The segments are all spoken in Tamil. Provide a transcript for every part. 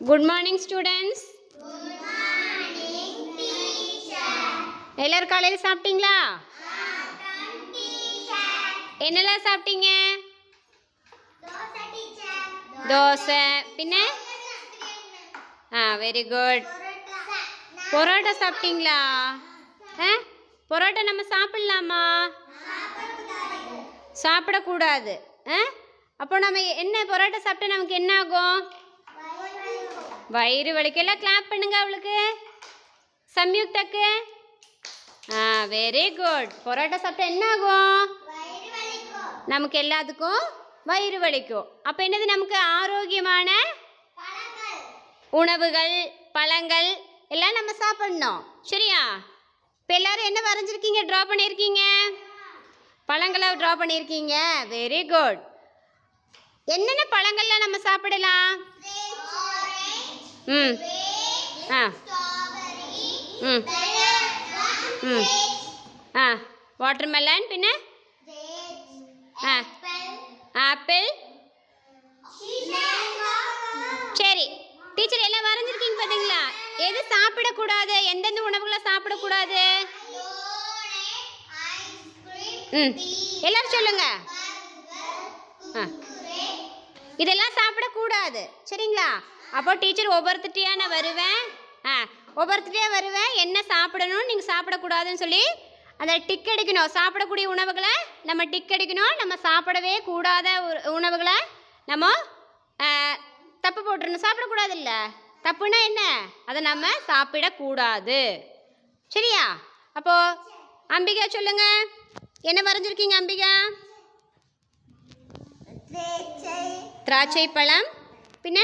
குட் மார்னிங் ஸ்டூடெண்ட்ஸ் எல்லாரும் காலையில் சாப்பிட்டீங்களா? என்னெல்லாம் சாப்பிட்டீங்க? தோசை. பின்ன? ஆ வெரி குட் பரோட்டா சாப்பிட்டீங்களா? ஆ பரோட்டா நம்ம சாப்பிட்லாமா? சாப்பிடக்கூடாது. ஆ அப்போ நம்ம என்ன பரோட்டா சாப்பிட்டா நமக்கு என்ன ஆகும் வயிறு வலிக்கெல்லாம் கிளாப் பண்ணுங்க அவளுக்கு. சம்யுக்தாக்கு. ஆ வெரி குட் பரோட்டா சாப்பிட்டா என்ன ஆகும் நமக்கு எல்லாத்துக்கும் வயிறு வலிக்கும். அப்போ என்னது நமக்கு? ஆரோக்கியமான உணவுகள் பழங்கள் எல்லாம் நம்ம சாப்பிடணும். சரியா? இப்போ எல்லாரும் என்ன வரைஞ்சிருக்கீங்க? ட்ரா பண்ணியிருக்கீங்க? பழங்களை ட்ரா பண்ணியிருக்கீங்க? வெரி குட் என்னென்ன பழங்கள்லாம் நம்ம சாப்பிடலாம்? ம். ஆ. ம். ம். ஆ. வாட்டர்மெலன் பின்ன? ஆ. ஆப்பிள். சரி. டீச்சர் எல்லாம் வரைஞ்சிருக்கீங்க பார்த்தீங்களா எது சாப்பிடக்கூடாது? எந்தெந்த உணவுகளை சாப்பிடக்கூடாது? ம். எல்லாரும் சொல்லுங்க. ஆ. இதெல்லாம் சாப்பிடக்கூடாது. சரிங்களா? அப்போ டீச்சர் ஒவ்வொருத்திட்டையா நான் வருவேன்? ஆ ஒவ்வொருத்திட்டையா வருவேன்? என்ன சாப்பிடணும்? நீங்கள் சாப்பிடக்கூடாதுன்னு சொல்லி அந்த டிக் அடிக்கணும் சாப்பிடக்கூடிய உணவுகளை நம்ம டிக் அடிக்கணும் நம்ம சாப்பிடவே கூடாத உணவுகளை நம்ம தப்பு போட்டுறணும். சாப்பிடக்கூடாது இல்லை தப்புனா என்ன? அதை நம்ம சாப்பிடக்கூடாது. சரியா? அப்போ அம்பிகா சொல்லுங்க. என்ன வரைஞ்சிருக்கீங்க அம்பிகா? திராட்சை பழம். பின்ன?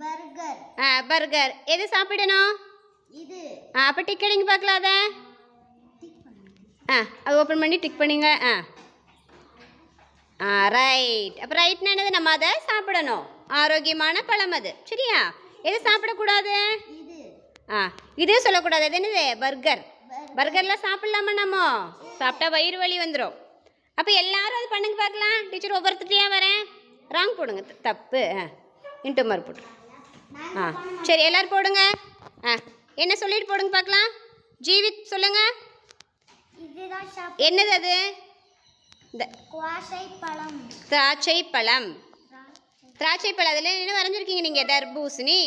பர்கர். ஆ, பர்கர். எது சாப்பிடணும்? இது. ஆ அப்போ டிக் அடிங்க பார்க்கலாம் அதை. ஆ அது ஓப்பன் பண்ணி டிக் பண்ணுங்க. ஆ. ஆ ரைட் அப்போ ரைட்னா என்னது? நம்ம அதை சாப்பிடணும். ஆரோக்கியமான பழம் அது. சரியா? எது சாப்பிடக்கூடாது? இது. ஆ இதே சொல்லக்கூடாது. அது என்னது? பர்கர். பர்கர்லாம் சாப்பிடலாமா நம்ம? சாப்பிட்டா வயிறு வலி வந்துடும் அப்போ எல்லாரும் அது பண்ணுங்க பார்க்கலாம். டீச்சர் ஒவ்வொருத்தரையா வரேன்? ராங் போடுங்க. தப்பு. ஆ இன்ட்டு மாதிரி போட்டு ஆ சரி எல்லாரும் போடுங்க ஆ என்ன சொல்லிட்டு போடுங்க பார்க்கலாம் ஜீவித் சொல்லுங்க என்னது அது திராட்சை பழம் திராட்சை பழம் அதில் என்ன வரைஞ்சிருக்கீங்க நீங்கள் தர்பூசணி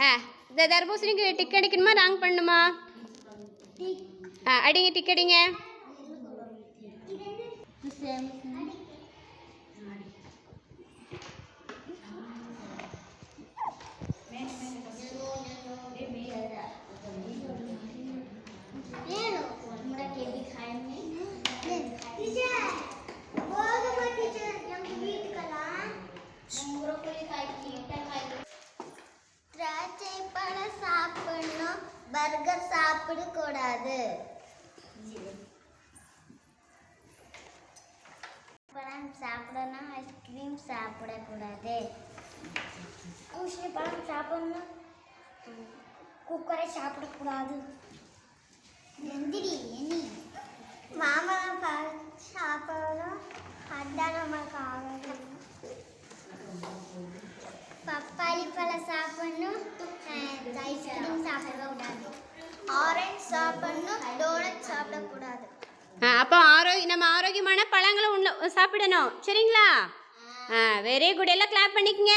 ஆ இந்த தர்பூசணிக்கு டிக் அடிக்கணுமா ராங் பண்ணணுமா ஆ அடிங்க டிக் அடிங்க பர்கர் சாப்பிடணும். பர்கர் சாப்பிடக்கூடாது. பழம் சாப்பிடணும் ஐஸ்கிரீம் சாப்பிடக்கூடாது. ஊசி பழம் சாப்பிடணும். குக்கரை சாப்பிடக்கூடாது. எந்திரி எண்ணி மாம்பழம் பழம் சாப்பிடணும் அதான் நமக்கு ஆகணும் பப்பாளி பழம் சாப்பிடணும் ஐஸ்கிரீம் சாப்பிடக்கூடாது ஆரஞ்சு சாப்பிடணும் டோனட் சாப்பிடக்கூடாது. ஆ அப்போ ஆரோக்கிய நம்ம ஆரோக்கியமான பழங்களை உண்ண சாப்பிடணும். சரிங்களா? ஆ. வெரி குட் எல்லாம் கிளாப் பண்ணிக்கங்க.